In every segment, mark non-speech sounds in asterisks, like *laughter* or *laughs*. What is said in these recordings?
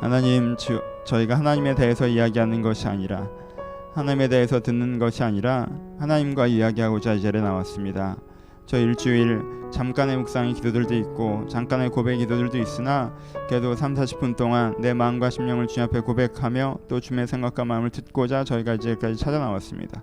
하나님 주, 저희가 하나님에 대해서 이야기하는 것이 아니라 하나님에 대해서 듣는 것이 아니라 하나님과 이야기하고자 이 자리에 나왔습니다. 저 일주일 잠깐의 묵상의 기도들도 있고 잠깐의 고백 기도들도 있으나 그래도 3, 40분 동안 내 마음과 심령을 주님 앞에 고백하며 또 주님의 생각과 마음을 듣고자 저희가 이제까지 찾아 나왔습니다.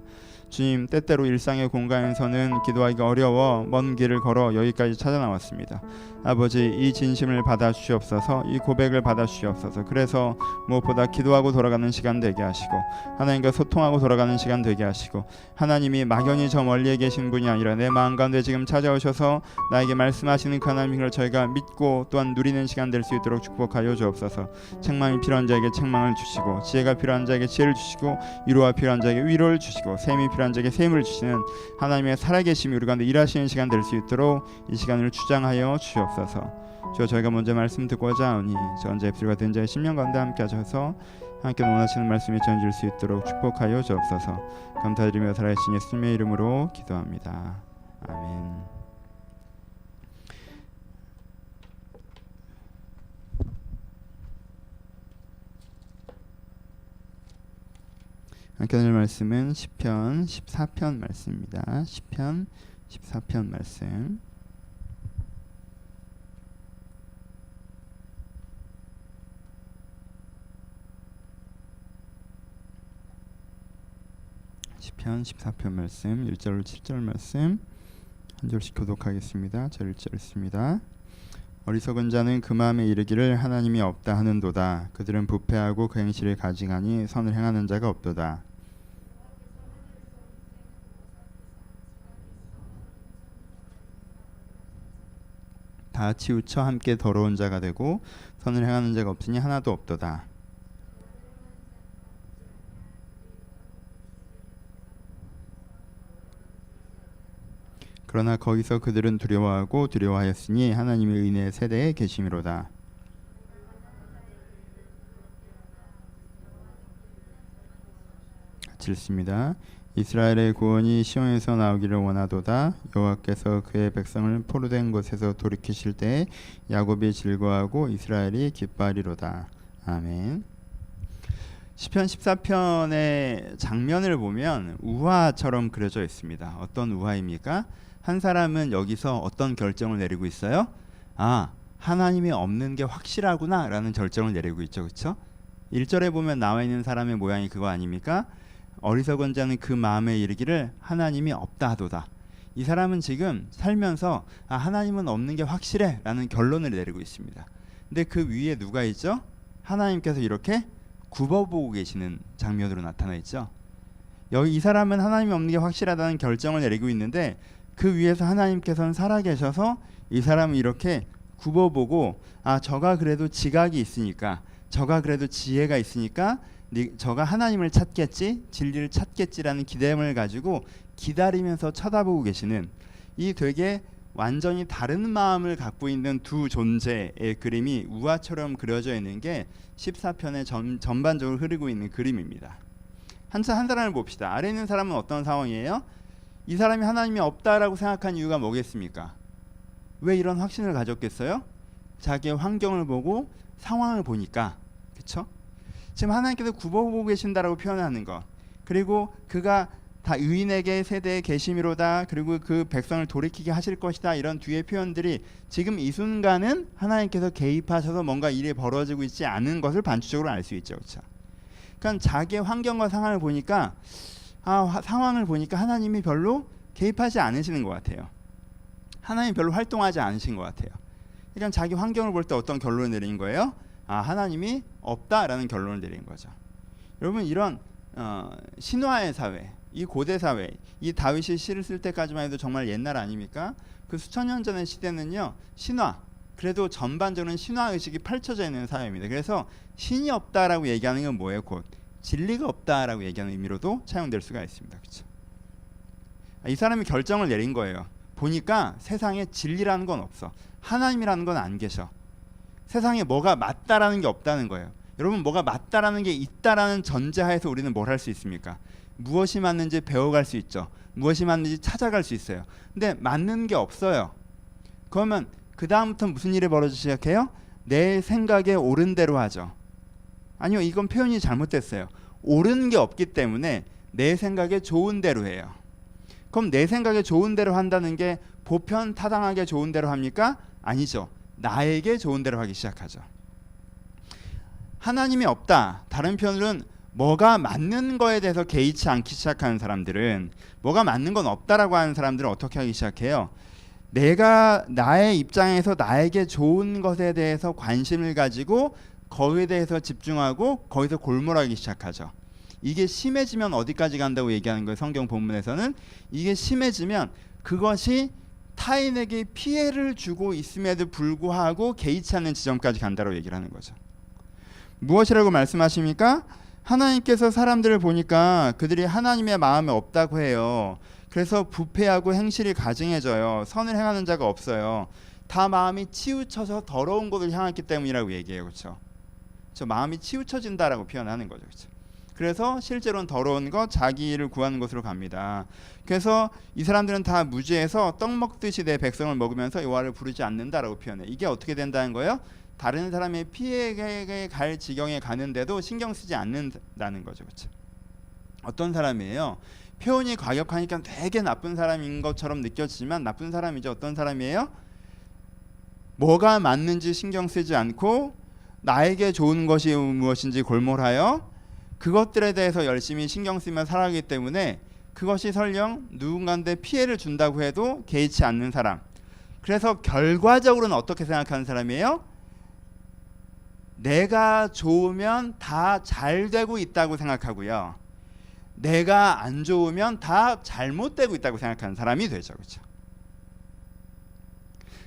주님 때때로 일상의 공간에서는 기도하기가 어려워 먼 길을 걸어 여기까지 찾아 나왔습니다. 아버지 이 진심을 받아 주시옵소서 이 고백을 받아 주시옵소서 그래서 무엇보다 기도하고 돌아가는 시간 되게 하시고 하나님과 소통하고 돌아가는 시간 되게 하시고 하나님이 막연히 저 멀리에 계신 분이 아니라 내 마음 가운데 지금 찾아오셔서 나에게 말씀하시는 그 하나님을 저희가 믿고 또한 누리는 시간 될 수 있도록 축복하여 주옵소서 책망이 필요한 자에게 책망을 주시고 지혜가 필요한 자에게 지혜를 주시고 위로가 필요한 자에게 위로를 주시고 셈이 필요한 자에게 셈을 주시는 하나님의 살아계심이 우리 가운데 일하시는 시간 될 수 있도록 이 시간을 주장하여 주옵소서. 주여 저희가 먼저 말씀 듣고자 하오니 저 언제 입술과 된 자의 심령 가운데 함께 하셔서 함께 원하시는 말씀이 전해질 수 있도록 축복하여 주옵소서. 감사드리며 살아계신 예수님의 이름으로 기도합니다. 아멘 할 말씀은 시편 14편 말씀입니다 시편 14편 말씀 시편 14편 말씀 1절로 7절 말씀 한 절씩 교독하겠습니다. 저 1절 읽습니다. 어리석은 자는 그 마음에 이르기를 하나님이 없다 하는도다. 그들은 부패하고 그 행실을 가증하니 선을 행하는 자가 없도다. 다 치우쳐 함께 더러운 자가 되고 선을 행하는 자가 없으니 하나도 없도다. 그러나 거기서 그들은 두려워하고 두려워하였으니 하나님의 은혜 세대에 계심이로다. 같이 읽습니다. 이스라엘의 구원이 시온에서 나오기를 원하도다. 여호와께서 그의 백성을 포로된 곳에서 돌이키실 때 야곱이 즐거워하고 이스라엘이 기뻐하리로다. 아멘. 시편 14편의 장면을 보면 우화처럼 그려져 있습니다. 어떤 우화입니까? 한 사람은 여기서 어떤 결정을 내리고 있어요? 아, 하나님이 없는 게 확실하구나 라는 결정을 내리고 있죠. 그렇죠? 1절에 보면 나와 있는 사람의 모양이 그거 아닙니까? 어리석은 자는 그 마음에 이르기를 하나님이 없다 하도다. 이 사람은 지금 살면서 아, 하나님은 없는 게 확실해 라는 결론을 내리고 있습니다. 근데 그 위에 누가 있죠? 하나님께서 이렇게 굽어보고 계시는 장면으로 나타나 있죠. 여기 이 사람은 하나님이 없는 게 확실하다는 결정을 내리고 있는데 그 위에서 하나님께서는 살아계셔서 이 사람을 이렇게 굽어보고 아 저가 그래도 지각이 있으니까 저가 그래도 지혜가 있으니까 네, 저가 하나님을 찾겠지 진리를 찾겠지라는 기대감을 가지고 기다리면서 쳐다보고 계시는 이 되게 완전히 다른 마음을 갖고 있는 두 존재의 그림이 우화처럼 그려져 있는 게 14편의 전, 전반적으로 흐르고 있는 그림입니다. 한차 한 사람을 봅시다. 아래 있는 사람은 어떤 상황이에요? 이 사람이 하나님이 없다라고 생각한 이유가 뭐겠습니까? 왜 이런 확신을 가졌겠어요? 자기의 환경을 보고 상황을 보니까 그렇죠? 지금 하나님께서 굽어보고 계신다라고 표현하는 것 그리고 그가 다 의인에게 세대에 계심이로다 그리고 그 백성을 돌이키게 하실 것이다 이런 뒤의 표현들이 지금 이 순간은 하나님께서 개입하셔서 뭔가 일이 벌어지고 있지 않은 것을 반추적으로 알 수 있죠 그렇죠? 그러니까 자기의 환경과 상황을 보니까 아, 화, 상황을 보니까 하나님이 별로 개입하지 않으시는 것 같아요. 하나님 별로 활동하지 않으신 것 같아요. 그러니까 자기 환경을 볼 때 어떤 결론을 내린 거예요? 아 하나님이 없다라는 결론을 내린 거죠. 여러분 이런 어, 신화의 사회, 이 고대 사회, 이 다윗이 시를 쓸 때까지만 해도 정말 옛날 아닙니까? 그 수천 년 전의 시대는요 신화, 그래도 전반적으로는 신화 의식이 펼쳐져 있는 사회입니다. 그래서 신이 없다라고 얘기하는 건 뭐예요? 곧 진리가 없다라고 얘기하는 의미로도 차용될 수가 있습니다. 그렇죠? 이 사람이 결정을 내린 거예요. 보니까 세상에 진리라는 건 없어. 하나님이라는 건 안 계셔. 세상에 뭐가 맞다라는 게 없다는 거예요. 여러분 뭐가 맞다라는 게 있다라는 전제하에서 우리는 뭘 할 수 있습니까? 무엇이 맞는지 배워갈 수 있죠. 무엇이 맞는지 찾아갈 수 있어요. 근데 맞는 게 없어요. 그러면 그 다음부터 무슨 일이 벌어지기 시작해요? 내 생각에 옳은 대로 하죠. 아니요, 이건 표현이 잘못됐어요. 옳은 게 없기 때문에 내 생각에 좋은 대로 해요. 그럼 내 생각에 좋은 대로 한다는 게 보편 타당하게 좋은 대로 합니까? 아니죠. 나에게 좋은 대로 하기 시작하죠. 하나님이 없다. 다른 표현은 뭐가 맞는 거에 대해서 개의치 않기 시작하는 사람들은 뭐가 맞는 건 없다라고 하는 사람들은 어떻게 하기 시작해요? 내가 나의 입장에서 나에게 좋은 것에 대해서 관심을 가지고 거기에 대해서 집중하고 거기서 골몰하기 시작하죠. 이게 심해지면 어디까지 간다고 얘기하는 거예요. 성경 본문에서는 이게 심해지면 그것이 타인에게 피해를 주고 있음에도 불구하고 개의치 않는 지점까지 간다고 얘기를 하는 거죠. 무엇이라고 말씀하십니까? 하나님께서 사람들을 보니까 그들이 하나님의 마음에 없다고 해요. 그래서 부패하고 행실이 가증해져요. 선을 행하는 자가 없어요. 다 마음이 치우쳐서 더러운 곳을 향했기 때문이라고 얘기해요. 그렇죠? 저 마음이 치우쳐진다라고 표현하는 거죠. 그렇죠? 그래서 실제로는 더러운 것, 자기를 구하는 것으로 갑니다. 그래서 이 사람들은 다 무지해서 떡 먹듯이 내 백성을 먹으면서 여호와를 부르지 않는다라고 표현해. 이게 어떻게 된다는 거예요? 다른 사람의 피해에 갈 지경에 가는데도 신경 쓰지 않는다는 거죠. 그렇죠? 어떤 사람이에요? 표현이 과격하니까 되게 나쁜 사람인 것처럼 느껴지지만 나쁜 사람이죠. 어떤 사람이에요? 뭐가 맞는지 신경 쓰지 않고 나에게 좋은 것이 무엇인지 골몰하여 그것들에 대해서 열심히 신경 쓰며 살아가기 때문에 그것이 설령 누군가한테 피해를 준다고 해도 개의치 않는 사람. 그래서 결과적으로는 어떻게 생각하는 사람이에요? 내가 좋으면 다 잘 되고 있다고 생각하고요. 내가 안 좋으면 다 잘못되고 있다고 생각하는 사람이 되죠. 그렇죠?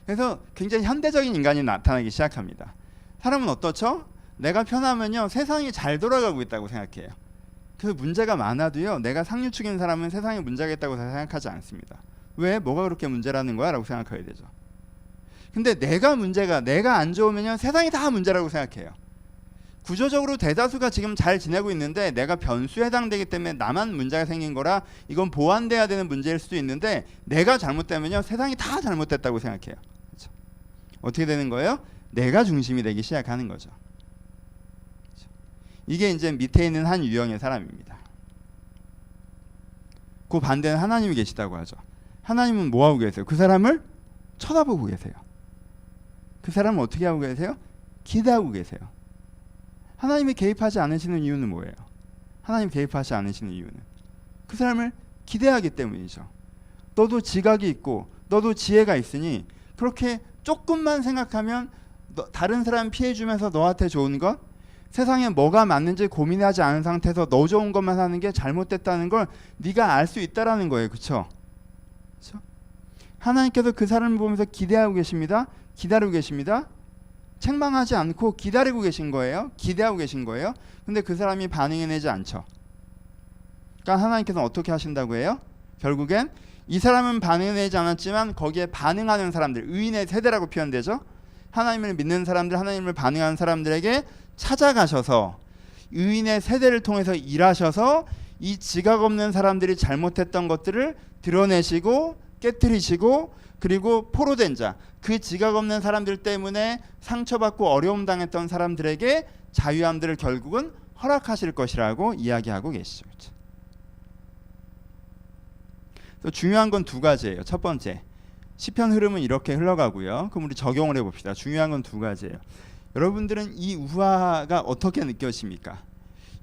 그래서 굉장히 현대적인 인간이 나타나기 시작합니다. 사람은 어떻죠? 내가 편하면요 세상이 잘 돌아가고 있다고 생각해요. 그래서 문제가 많아도요 내가 상류축인 사람은 세상에 문제가 있다고 생각하지 않습니다. 왜 뭐가 그렇게 문제라는 거야라고 생각해야 되죠. 근데 내가 문제가 내가 안 좋으면요 세상이 다 문제라고 생각해요. 구조적으로 대다수가 지금 잘 지내고 있는데 내가 변수에 해당되기 때문에 나만 문제가 생긴 거라 이건 보완돼야 되는 문제일 수도 있는데 내가 잘못되면요 세상이 다 잘못됐다고 생각해요. 그렇죠? 어떻게 되는 거예요? 내가 중심이 되기 시작하는 거죠. 이게 이제 밑에 있는 한 유형의 사람입니다. 그 반대는 하나님이 계시다고 하죠. 하나님은 뭐 하고 계세요? 그 사람을 쳐다보고 계세요. 그 사람은 어떻게 하고 계세요? 기대하고 계세요. 하나님이 개입하지 않으시는 이유는 뭐예요? 하나님 개입하지 않으시는 이유는 그 사람을 기대하기 때문이죠. 너도 지각이 있고 너도 지혜가 있으니 그렇게 조금만 생각하면 너, 다른 사람 피해 주면서 너한테 좋은 것 세상에 뭐가 맞는지 고민하지 않은 상태에서 너 좋은 것만 하는 게 잘못됐다는 걸 네가 알 수 있다라는 거예요. 그렇죠? 하나님께서 그 사람을 보면서 기대하고 계십니다. 기다리고 계십니다. 책망하지 않고 기다리고 계신 거예요. 기대하고 계신 거예요. 근데 그 사람이 반응해내지 않죠. 그러니까 하나님께서는 어떻게 하신다고 해요? 결국엔 이 사람은 반응해내지 않았지만 거기에 반응하는 사람들, 의인의 세대라고 표현되죠. 하나님을 믿는 사람들, 하나님을 반응하는 사람들에게 찾아가셔서 의인의 세대를 통해서 일하셔서 이 지각 없는 사람들이 잘못했던 것들을 드러내시고 깨뜨리시고 그리고 포로된 자, 그 지각 없는 사람들 때문에 상처받고 어려움 당했던 사람들에게 자유함들을 결국은 허락하실 것이라고 이야기하고 계시죠. 그렇죠? 또 중요한 건 두 가지예요. 첫 번째, 시편 흐름은 이렇게 흘러가고요. 그럼 우리 적용을 해봅시다. 중요한 건 두 가지예요. 여러분들은 이 우화가 어떻게 느껴집니까?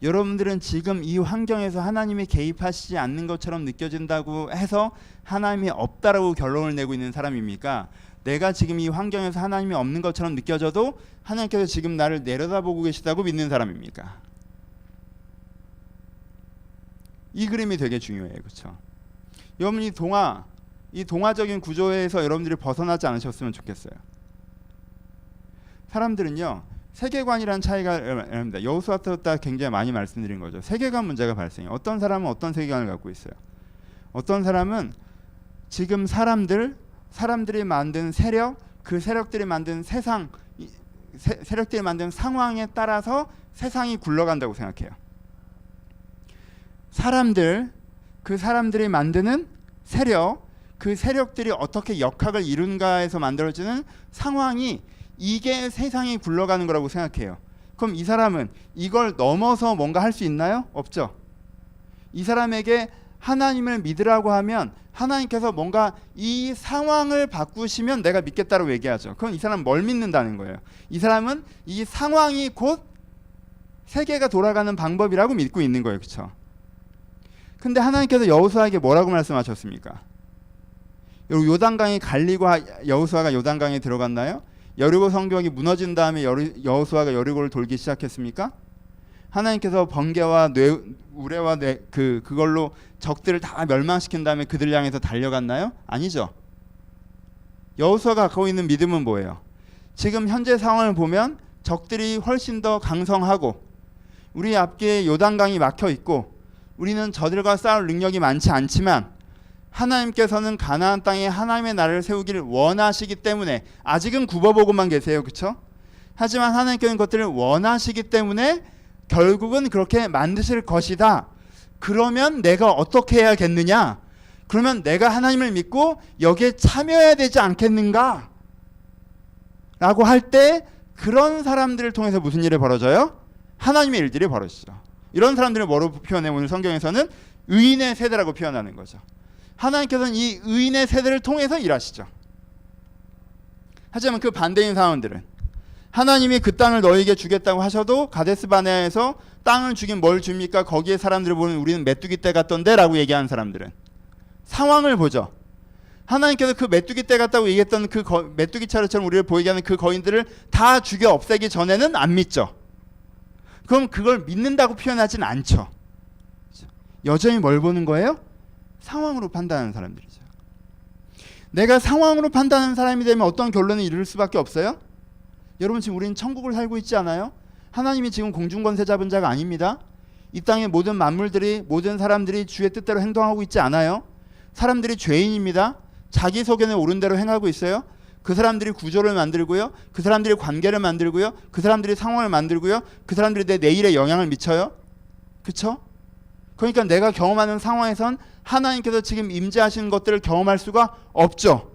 여러분들은 지금 이 환경에서 하나님이 개입하시지 않는 것처럼 느껴진다고 해서 하나님이 없다라고 결론을 내고 있는 사람입니까? 내가 지금 이 환경에서 하나님이 없는 것처럼 느껴져도 하나님께서 지금 나를 내려다보고 계시다고 믿는 사람입니까? 이 그림이 되게 중요해요. 그렇죠? 여러분 이 동화 이 동화적인 구조에서 여러분들이 벗어나지 않으셨으면 좋겠어요. 사람들은요. 세계관이라는 차이가 있습니다. 여호수아트 때 굉장히 많이 말씀드린 거죠. 세계관 문제가 발생해요. 어떤 사람은 어떤 세계관을 갖고 있어요. 어떤 사람은 지금 사람들, 사람들이 만든 세력, 그 세력들이 만든 세상, 세, 세력들이 만든 상황에 따라서 세상이 굴러간다고 생각해요. 사람들, 그 사람들이 만드는 세력, 그 세력들이 어떻게 역학을 이룬가에서 만들어지는 상황이 이게 세상이 굴러가는 거라고 생각해요. 그럼 이 사람은 이걸 넘어서 뭔가 할 수 있나요? 없죠. 이 사람에게 하나님을 믿으라고 하면 하나님께서 뭔가 이 상황을 바꾸시면 내가 믿겠다고 얘기하죠. 그럼 이 사람은 뭘 믿는다는 거예요. 이 사람은 이 상황이 곧 세계가 돌아가는 방법이라고 믿고 있는 거예요. 그렇죠? 근데 하나님께서 여호수아에게 뭐라고 말씀하셨습니까? 요단강이 갈리고 하- 여호수아가 요단강에 들어갔나요? 여리고 성벽이 무너진 다음에 여호수아가 여리고를 돌기 시작했습니까? 하나님께서 번개와 뇌, 우레와 뇌, 그 그걸로 적들을 다 멸망시킨 다음에 그들 향해서 달려갔나요? 아니죠. 여호수아가 갖고 있는 믿음은 뭐예요? 지금 현재 상황을 보면 적들이 훨씬 더 강성하고 우리 앞에 요단강이 막혀 있고 우리는 저들과 싸울 능력이 많지 않지만 하나님께서는 가나안 땅에 하나님의 나라를 세우기를 원하시기 때문에 아직은 굽어보고만 계세요. 그렇죠? 하지만 하나님께서는 것들을 원하시기 때문에 결국은 그렇게 만드실 것이다. 그러면 내가 어떻게 해야겠느냐? 그러면 내가 하나님을 믿고 여기에 참여해야 되지 않겠는가? 라고 할 때 그런 사람들을 통해서 무슨 일이 벌어져요? 하나님의 일들이 벌어지죠. 이런 사람들을 뭐로 표현해 오늘 성경에서는 의인의 세대라고 표현하는 거죠. 하나님께서는 이 의인의 세대를 통해서 일하시죠. 하지만 그 반대인 상황들은 하나님이 그 땅을 너에게 주겠다고 하셔도 가데스 바네아에서 땅을 주긴 뭘 줍니까? 거기에 사람들을 보는 우리는 메뚜기 떼 같던데라고 얘기하는 사람들은 상황을 보죠. 하나님께서 그 메뚜기 떼 같다고 얘기했던 그 거, 메뚜기 차례처럼 우리를 보이게 하는 그 거인들을 다 죽여 없애기 전에는 안 믿죠. 그럼 그걸 믿는다고 표현하진 않죠. 여전히 뭘 보는 거예요? 상황으로 판단하는 사람들이죠. 내가 상황으로 판단하는 사람이 되면 어떤 결론을 이룰 수밖에 없어요? 여러분 지금 우리는 천국을 살고 있지 않아요? 하나님이 지금 공중권세 잡은 자가 아닙니다. 이 땅의 모든 만물들이 모든 사람들이 주의 뜻대로 행동하고 있지 않아요. 사람들이 죄인입니다. 자기 소견에 옳은 대로 행하고 있어요. 그 사람들이 구조를 만들고요. 그 사람들이 관계를 만들고요. 그 사람들이 상황을 만들고요. 그 사람들이 내 내일에 영향을 미쳐요. 그렇죠? 그러니까 내가 경험하는 상황에선 하나님께서 지금 임재하시는 것들을 경험할 수가 없죠.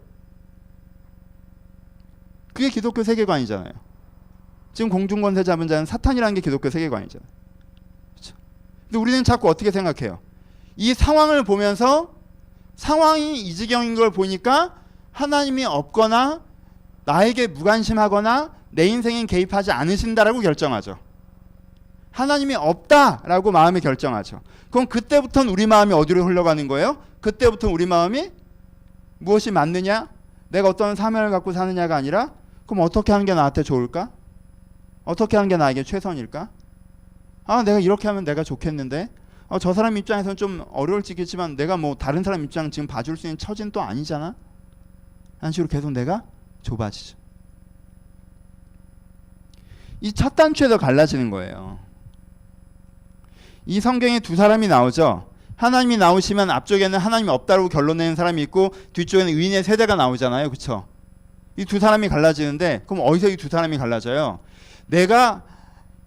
그게 기독교 세계관이잖아요. 지금 공중권세 잡은 자는 사탄이라는 게 기독교 세계관이잖아요. 그렇죠? 근데 우리는 자꾸 어떻게 생각해요? 이 상황을 보면서 상황이 이 지경인 걸 보니까 하나님이 없거나 나에게 무관심하거나 내 인생에 개입하지 않으신다라고 결정하죠. 하나님이 없다라고 마음에 결정하죠. 그럼 그때부터는 우리 마음이 어디로 흘러가는 거예요? 그때부터 우리 마음이 무엇이 맞느냐? 내가 어떤 사명을 갖고 사느냐가 아니라 그럼 어떻게 하는 게 나한테 좋을까? 어떻게 하는 게 나에게 최선일까? 아, 내가 이렇게 하면 내가 좋겠는데. 어, 저 사람 입장에서는 좀 어려울지겠지만 내가 뭐 다른 사람 입장 지금 봐줄 수 있는 처지는 또 아니잖아. 한 식으로 계속 내가 좁아지죠. 이 첫 단추에서 갈라지는 거예요. 이 성경에 두 사람이 나오죠. 하나님이 나오시면 앞쪽에는 하나님이 없다고 결론 내는 사람이 있고 뒤쪽에는 의인의 세대가 나오잖아요. 그렇죠? 이 두 사람이 갈라지는데 그럼 어디서 이 두 사람이 갈라져요? 내가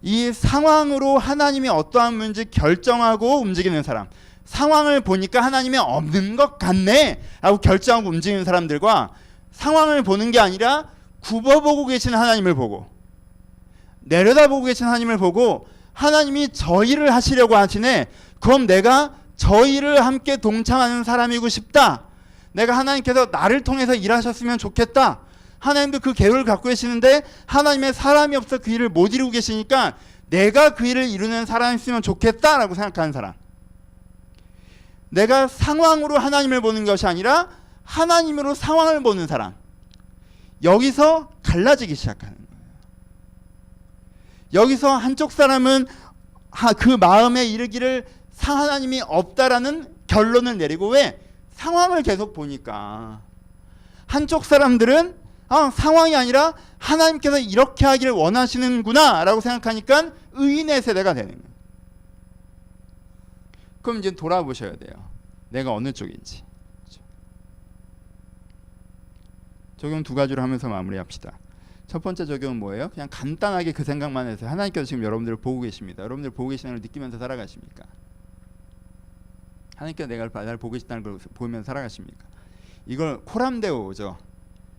이 상황으로 하나님이 어떠한 문제 결정하고 움직이는 사람. 상황을 보니까 하나님이 없는 것 같네. 라고 결정하고 움직이는 사람들과 상황을 보는 게 아니라 굽어보고 계신 하나님을 보고 내려다보고 계신 하나님을 보고 하나님이 저 일을 하시려고 하시네. 그럼 내가 저 일을 함께 동참하는 사람이고 싶다. 내가 하나님께서 나를 통해서 일하셨으면 좋겠다. 하나님도 그 계획을 갖고 계시는데 하나님의 사람이 없어 그 일을 못 이루고 계시니까 내가 그 일을 이루는 사람이었으면 좋겠다라고 생각하는 사람. 내가 상황으로 하나님을 보는 것이 아니라 하나님으로 상황을 보는 사람. 여기서 갈라지기 시작하는. 여기서 한쪽 사람은 그 마음에 이르기를 하나님이 없다라는 결론을 내리고 왜 상황을 계속 보니까 한쪽 사람들은 아, 상황이 아니라 하나님께서 이렇게 하기를 원하시는구나라고 생각하니까 의인의 세대가 되는 거예요. 그럼 이제 돌아보셔야 돼요. 내가 어느 쪽인지. 그렇죠? 적용 두 가지로 하면서 마무리합시다. 첫 번째 적용은 뭐예요? 그냥 간단하게 그 생각만 해서 하나님께서 지금 여러분들을 보고 계십니다. 여러분들 보고 계시는 걸 느끼면서 살아가십니까? 하나님께서 내가 나를 보고 계시다는 걸 보면서 살아가십니까? 이걸 코람데오죠.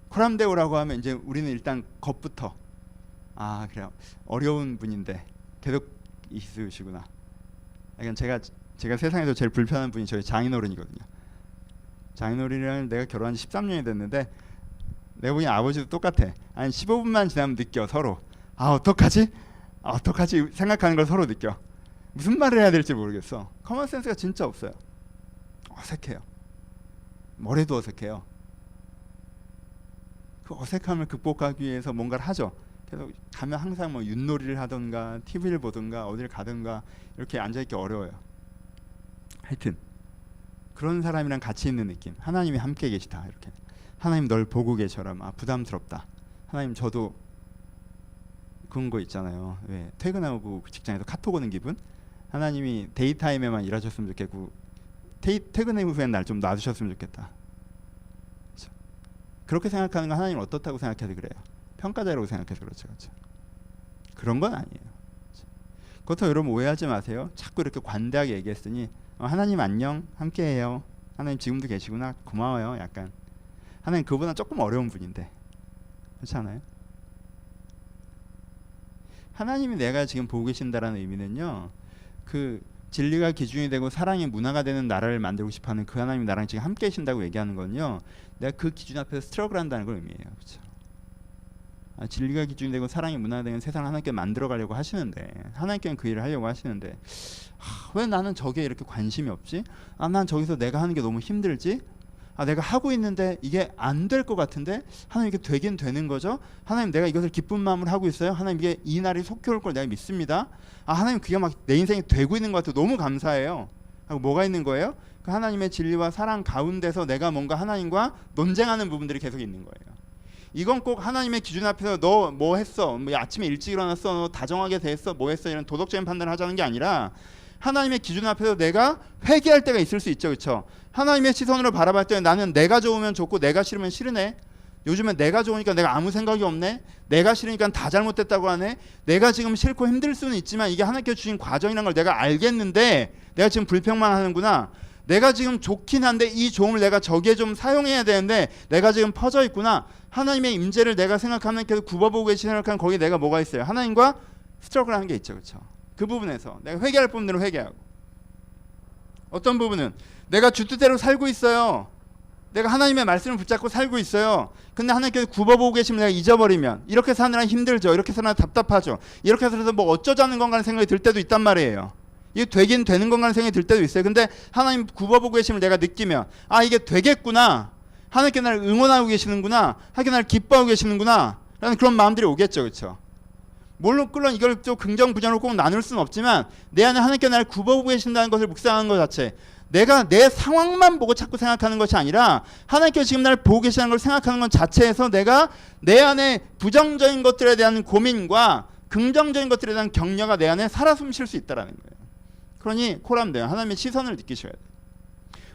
코람데오라고 하면 이제 우리는 일단 겉부터 아 그래요. 어려운 분인데 계속 있으시구나. 그러니까 제가 제가 세상에서 제일 불편한 분이 저희 장인어른이거든요. 장인어른이랑 내가 결혼한 지 13년이 됐는데 내가 보기엔 아버지도 똑같아. 한 15분만 지나면 느껴 서로. 아 어떡하지? 아, 어떡하지? 생각하는 걸 서로 느껴. 무슨 말을 해야 될지 모르겠어. 커먼 센스가 진짜 없어요. 어색해요. 뭐래도 어색해요. 그 어색함을 극복하기 위해서 뭔가를 하죠. 그래서 가면 항상 뭐 윷놀이를 하던가 TV를 보던가 어딜 가든가 이렇게 앉아 있기 어려워요. 하여튼 그런 사람이랑 같이 있는 느낌. 하나님이 함께 계시다 이렇게. 하나님 널 보고 계셔라. 아 부담스럽다. 하나님 저도 그런 거 있잖아요. 왜 퇴근하고 그 직장에서 카톡 오는 기분? 하나님이 데이타임에만 일하셨으면 좋겠고 퇴, 퇴근 후엔 날 좀 놔두셨으면 좋겠다. 그렇죠? 그렇게 생각하는 건 하나님 어떻다고 생각해서 그래요. 평가자라고 생각해서 그렇죠, 그렇죠. 그런 건 아니에요. 그렇죠? 그렇다고 여러분 오해하지 마세요. 자꾸 이렇게 관대하게 얘기했으니 어, 하나님 안녕, 함께해요. 하나님 지금도 계시구나, 고마워요. 약간 하나님 그보다 조금 어려운 분인데 그렇지 않아요? 하나님이 내가 지금 보고 계신다라는 의미는요. 그 진리가 기준이 되고 사랑이 문화가 되는 나라를 만들고 싶어하는 그 하나님이 나랑 지금 함께 계신다고 얘기하는 건요. 내가 그 기준 앞에서 스트러글 한다는 걸 의미해요. 그렇죠? 아, 진리가 기준이 되고 사랑이 문화가 되는 세상을 하나님께 만들어 가려고 하시는데 하나님께는 그 일을 하려고 하시는데 하, 왜 나는 저기에 이렇게 관심이 없지? 아, 난 저기서 내가 하는 게 너무 힘들지? 아 내가 하고 있는데 이게 안 될 것 같은데 하나님 이게 되긴 되는 거죠? 하나님 내가 이것을 기쁜 마음으로 하고 있어요? 하나님 이게 이 날이 속히 올 걸 내가 믿습니다. 아 하나님 그게 막 내 인생이 되고 있는 것 같아요. 너무 감사해요. 하고 뭐가 있는 거예요? 그 하나님의 진리와 사랑 가운데서 내가 뭔가 하나님과 논쟁하는 부분들이 계속 있는 거예요. 이건 꼭 하나님의 기준 앞에서 너 뭐 했어? 뭐 아침에 일찍 일어났어? 너 다정하게 대했어? 뭐 했어? 이런 도덕적인 판단을 하자는 게 아니라 하나님의 기준 앞에서 내가 회개할 때가 있을 수 있죠, 그렇죠? 하나님의 시선으로 바라볼 때 나는 내가 좋으면 좋고 내가 싫으면 싫으네. 요즘엔 내가 좋으니까 내가 아무 생각이 없네. 내가 싫으니까 다 잘못됐다고 하네. 내가 지금 싫고 힘들 수는 있지만 이게 하나님께 주신 과정이라는 걸 내가 알겠는데 내가 지금 불평만 하는구나. 내가 지금 좋긴 한데 이 좋음을 내가 저기에 좀 사용해야 되는데 내가 지금 퍼져 있구나. 하나님의 임재를 내가 생각하면 계속 굽어보고 계시 생각하면 거기에 내가 뭐가 있어요? 하나님과 스트러글 하는 게 있죠, 그렇죠? 그 부분에서 내가 회개할 부분들은 회개하고 어떤 부분은 내가 주뜻대로 살고 있어요. 내가 하나님의 말씀을 붙잡고 살고 있어요. 근데 하나님께서 굽어보고 계시면 내가 잊어버리면 이렇게 사느라 힘들죠. 이렇게 사느라 답답하죠. 이렇게 해서 뭐 어쩌자는 건가 하는 생각이 들 때도 있단 말이에요. 이게 되긴 되는 건가 하는 생각이 들 때도 있어요. 근데 하나님 굽어보고 계심을 내가 느끼면 아 이게 되겠구나. 하나님께 나를 응원하고 계시는구나. 하나님께 나를 기뻐하고 계시는구나. 라는 그런 마음들이 오겠죠. 그렇죠? 물론 물론 이걸 또 긍정 부정으로 꼭 나눌 수는 없지만 내 안에 하나님께 나를 굽어보고 계신다는 것을 묵상하는 것 자체 내가 내 상황만 보고 자꾸 생각하는 것이 아니라 하나님께 지금 나를 보고 계시는 걸 생각하는 것 자체에서 내가 내 안에 부정적인 것들에 대한 고민과 긍정적인 것들에 대한 격려가 내 안에 살아 숨쉴 수 있다라는 거예요. 그러니 코람 돼요. 하나님의 시선을 느끼셔야 돼요.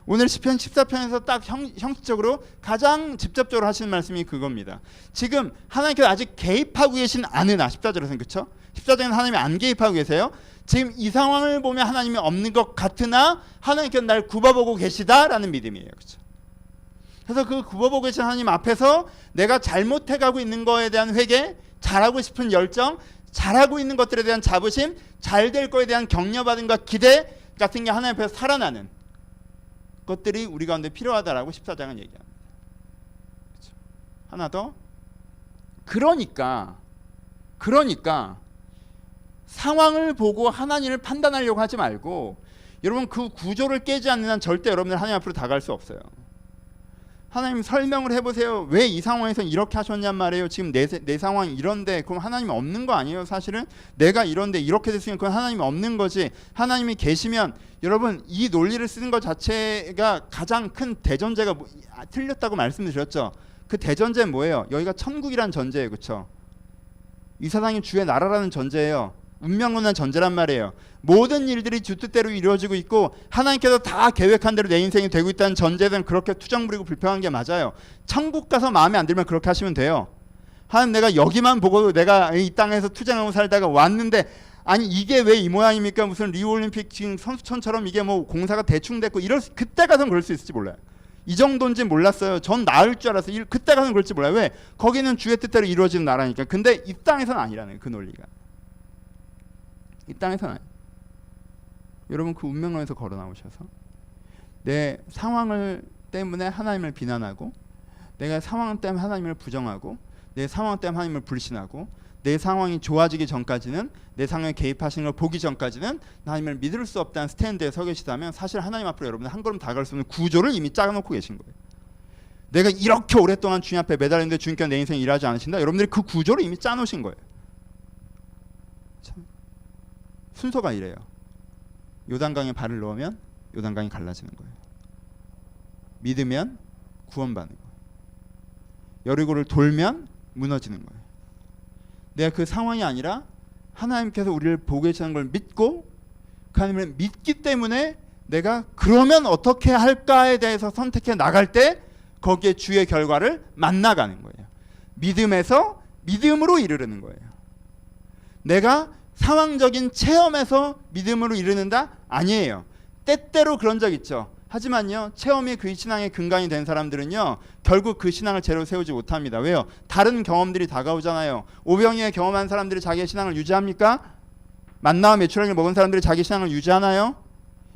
오늘 시편 14편에서 딱 형, 형식적으로 가장 직접적으로 하시는 말씀이 그겁니다. 지금 하나님께서 아직 개입하고 계신 않으나 14절에서는 그렇죠? 14절에는 하나님이 안 개입하고 계세요. 지금 이 상황을 보면 하나님이 없는 것 같으나 하나님께서 날 굽어보고 계시다라는 믿음이에요. 그렇죠? 그래서 그 굽어보고 계신 하나님 앞에서 내가 잘못해 가고 있는 거에 대한 회개, 잘하고 싶은 열정, 잘하고 있는 것들에 대한 자부심, 잘 될 거에 대한 격려받은 것 기대 같은 게 하나님 앞에서 살아나는 것들이 우리 가운데 필요하다라고 14장은 얘기합니다. 그렇죠? 하나 더. 그러니까 그러니까 상황을 보고 하나님을 판단하려고 하지 말고 여러분 그 구조를 깨지 않는 한 절대 여러분들 하나님 앞으로 다가갈 수 없어요. 하나님 설명을 해보세요. 왜 이 상황에서 이렇게 하셨냔 말이에요. 지금 내, 내 상황이 이런데 그럼 하나님 없는 거 아니에요? 사실은 내가 이런데 이렇게 됐으면 그건 하나님이 없는 거지. 하나님이 계시면 여러분 이 논리를 쓰는 것 자체가 가장 큰 대전제가 뭐, 아, 틀렸다고 말씀드렸죠. 그 대전제는 뭐예요? 여기가 천국이란 전제예요, 그렇죠? 이 세상이 주의 나라라는 전제예요. 운명론한 전제란 말이에요. 모든 일들이 주 뜻대로 이루어지고 있고 하나님께서 다 계획한 대로 내 인생이 되고 있다는 전제는 그렇게 투정 부리고 불평한 게 맞아요. 천국 가서 마음에 안 들면 그렇게 하시면 돼요. 하나님 내가 여기만 보고 내가 이 땅에서 투쟁하고 살다가 왔는데 아니 이게 왜 이 모양입니까? 무슨 리올림픽 지금 선수촌처럼 이게 뭐 공사가 대충 됐고 이럴 수, 그때 가서 그럴 수 있을지 몰라요. 이 정도인지 몰랐어요. 전 나을 줄 알았어요. 일- 그때 가서는 그럴지 몰라요. 왜? 거기는 주의 뜻대로 이루어지는 나라니까. 근데 이 땅에서는 아니라는. 그 논리가. 이 땅에서는. 여러분 그 운명론에서 걸어 나오셔서 내 상황을 때문에 하나님을 비난하고 내가 상황 때문에 하나님을 부정하고 내 상황 때문에 하나님을 불신하고 내 상황이 좋아지기 전까지는 내 상황에 개입하시는 걸 보기 전까지는 하나님을 믿을 수 없다는 스탠드에 서 계시다면 사실 하나님 앞으로 여러분은 한 걸음 다가갈 수 없는 구조를 이미 짜놓고 계신 거예요. 내가 이렇게 오랫동안 주님 앞에 매달렸는데 주님께서 내 인생 일하지 않으신다. 여러분들이 그 구조를 이미 짜놓으신 거예요. 참. 순서가 이래요. 요단강에 발을 넣으면 요단강이 갈라지는 거예요. 믿으면 구원받는 거예요. 여리고를 돌면 무너지는 거예요. 내가 그 상황이 아니라 하나님께서 우리를 보고 계시는 걸 믿고 그 하나님을 믿기 때문에 내가 그러면 어떻게 할까에 대해서 선택해 나갈 때 거기에 주의 결과를 만나가는 거예요. 믿음에서 믿음으로 이르르는 거예요. 내가 상황적인 체험에서 믿음으로 이르는다 아니에요. 때때로 그런 적 있죠. 하지만요 체험이 그 신앙의 근간이 된 사람들은요 결국 그 신앙을 제대로 세우지 못합니다. 왜요? 다른 경험들이 다가오잖아요. 오병이의 경험한 사람들이 자기의 신앙을 유지합니까? 만나와 메추라기를 먹은 사람들이 자기 신앙을 유지하나요?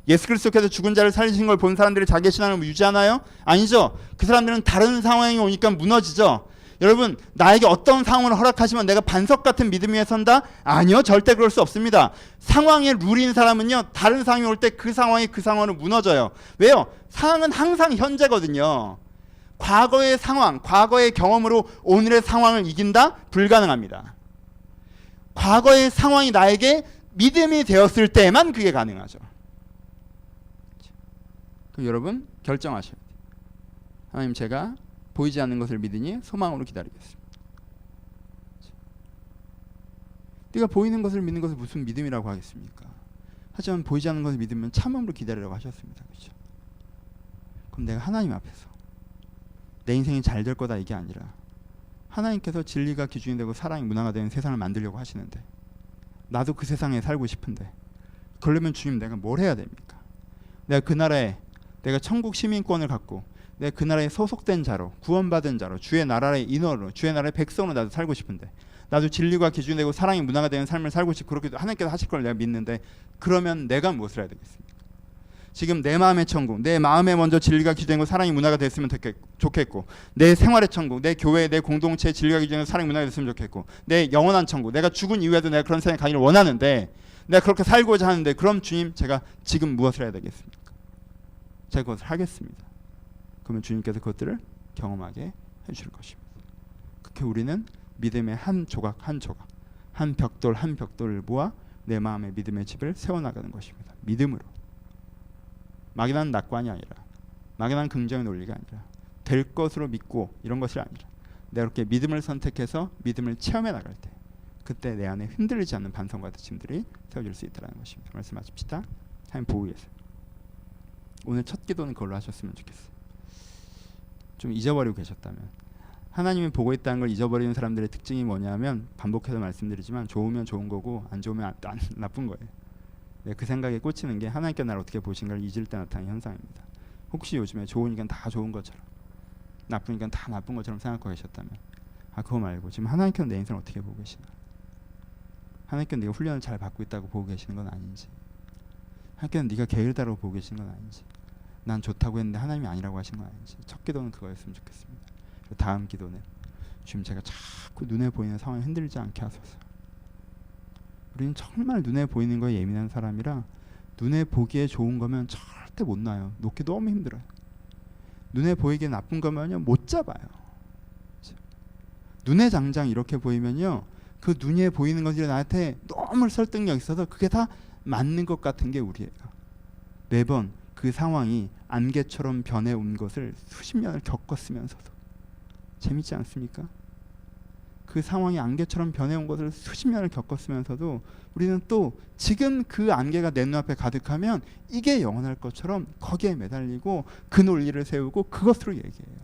예수 그리스도께서 죽은 자를 살리신 걸 본 사람들이 자기의 신앙을 유지하나요? 아니죠. 그 사람들은 다른 상황이 오니까 무너지죠. 여러분 나에게 어떤 상황을 허락하시면 내가 반석 같은 믿음 위에 선다? 아니요 절대 그럴 수 없습니다 상황의 룰인 사람은요 다른 상황이 올 때 그 상황이 그 상황으로 무너져요 왜요? 상황은 항상 현재거든요 과거의 상황 과거의 경험으로 오늘의 상황을 이긴다? 불가능합니다 과거의 상황이 나에게 믿음이 되었을 때만 그게 가능하죠 그럼 여러분 결정하셔야 돼요 하나님 제가 보이지 않는 것을 믿으니 소망으로 기다리겠습니다. 네가 보이는 것을 믿는 것을 무슨 믿음이라고 하겠습니까? 하지만 보이지 않는 것을 믿으면 참음으로 기다리라고 하셨습니다. 그렇죠? 그럼 내가 하나님 앞에서 내 인생이 잘 될 거다 이게 아니라 하나님께서 진리가 기준이 되고 사랑이 문화가 되는 세상을 만들려고 하시는데 나도 그 세상에 살고 싶은데 그러려면 주님 내가 뭘 해야 됩니까? 내가 그 나라에 내가 천국 시민권을 갖고 내가 그 나라에 소속된 자로 구원받은 자로 주의 나라의 인원으로 주의 나라의 백성으로 나도 살고 싶은데 나도 진리가 기준이 되고 사랑이 문화가 되는 삶을 살고 싶고 그렇게 하나님께서 하실 걸 내가 믿는데 그러면 내가 무엇을 해야 되겠습니까? 지금 내 마음의 천국, 내 마음에 먼저 진리가 기준되고 사랑이 문화가 됐으면 좋겠고, 내 생활의 천국, 내 교회, 내 공동체 진리가 기준되고 사랑이 문화가 됐으면 좋겠고, 내 영원한 천국, 내가 죽은 이후에도 내가 그런 세상에 가기를 원하는데, 내가 그렇게 살고자 하는데, 그럼 주님 제가 지금 무엇을 해야 되겠습니까? 제가 그것을 하겠습니다. 그러면 주님께서 그것들을 경험하게 해주실 것입니다. 그렇게 우리는 믿음의 한 조각 한 조각, 한 벽돌 한 벽돌을 모아 내 마음의 믿음의 집을 세워나가는 것입니다. 믿음으로. 막연한 낙관이 아니라 막연한 긍정의 논리가 아니라 될 것으로 믿고 이런 것이 아니라 내가 그렇게 믿음을 선택해서 믿음을 체험해 나갈 때 그때 내 안에 흔들리지 않는 반성과 다짐들이 세워질 수 있다는 것입니다. 말씀하십시다. 하나님 계세요. 오늘 첫 기도는 그걸로 하셨으면 좋겠어요. 좀 잊어버리고 계셨다면 하나님이 보고 있다는 걸 잊어버리는 사람들의 특징이 뭐냐면 반복해서 말씀드리지만 좋으면 좋은 거고 안 좋으면 안, 안, *laughs* 나쁜 거예요. 네, 그 생각에 꽂히는 게 하나님께 나를 어떻게 보신가를 잊을 때 나타나는 현상입니다. 혹시 요즘에 좋으니까 다 좋은 것처럼 나쁘니까 다 나쁜 것처럼 생각하고 계셨다면 아 그거 말고 지금 하나님께서 내 인생을 어떻게 보고 계시나 하나님께서 네가 훈련을 잘 받고 있다고 보고 계시는 건 아닌지 하나님께서 네가 게으르다고 보고 계시는 건 아닌지 난 좋다고 했는데 하나님이 아니라고 하신 건 아닌지 첫 기도는 그거였으면 좋겠습니다. 다음 기도는 주님 제가 자꾸 눈에 보이는 상황에 흔들리지 않게 하소서. 우리는 정말 눈에 보이는 거에 예민한 사람이라 눈에 보기에 좋은 거면 절대 못 놔요. 놓기 너무 힘들어요. 눈에 보이기에 나쁜 거면요 못 잡아요. 눈에 장장 이렇게 보이면요 그 눈에 보이는 것이 나한테 너무 설득력 있어서 그게 다 맞는 것 같은 게 우리예요. 매번 그 상황이 안개처럼 변해온 것을 수십 년을 겪었으면서도 재밌지 않습니까? 그 상황이 안개처럼 변해온 것을 수십 년을 겪었으면서도 우리는 또 지금 그 안개가 내 눈앞에 가득하면 이게 영원할 것처럼 거기에 매달리고 그 논리를 세우고 그것으로 얘기해요.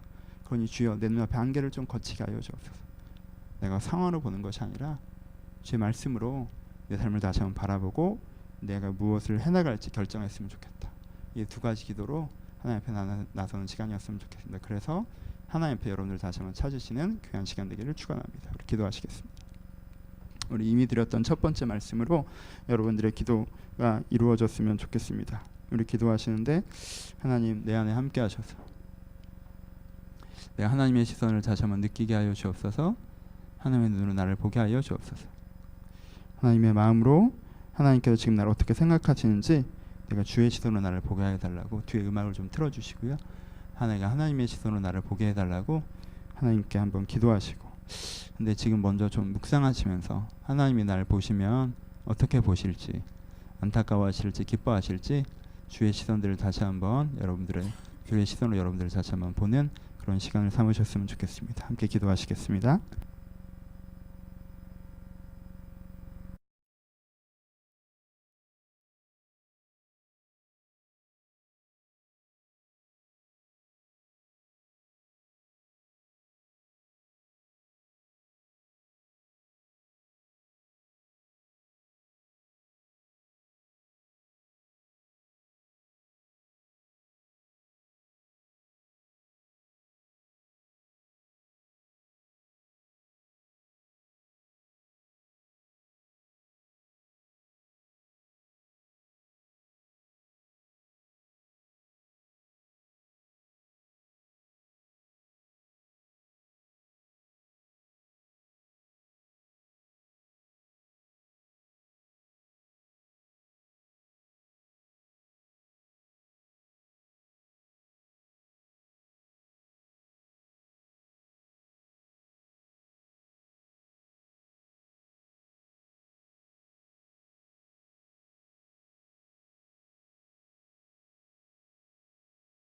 그러니 주여 내 눈앞에 안개를 좀 거치게 하여 주옵소서. 내가 상황으로 보는 것이 아니라 주의 말씀으로 내 삶을 다시 한번 바라보고 내가 무엇을 해나갈지 결정했으면 좋겠다. 이 두 가지 기도로 하나님 앞에 나, 나서는 시간이었으면 좋겠습니다. 그래서 하나님 앞에 여러분들 다시 한번 찾으시는 귀한 시간 되기를 축원합니다. 우리 기도하시겠습니다. 우리 이미 드렸던 첫 번째 말씀으로 여러분들의 기도가 이루어졌으면 좋겠습니다. 우리 기도하시는데 하나님 내 안에 함께 하셔서 내가 하나님의 시선을 다시 한번 느끼게 하여 주옵소서. 하나님의 눈으로 나를 보게 하여 주옵소서. 하나님의 마음으로 하나님께서 지금 나를 어떻게 생각하시는지 내가 주의 시선으로 나를 보게 해달라고 뒤에 음악을 좀 틀어주시고요. 하나님가 하나님의 시선으로 나를 보게 해달라고 하나님께 한번 기도하시고. 근데 지금 먼저 좀 묵상하시면서 하나님이 나를 보시면 어떻게 보실지 안타까워하실지 기뻐하실지 주의 시선들을 다시 한번 여러분들의 주의 시선으로 여러분들을 다시 한번 보는 그런 시간을 삼으셨으면 좋겠습니다. 함께 기도하시겠습니다.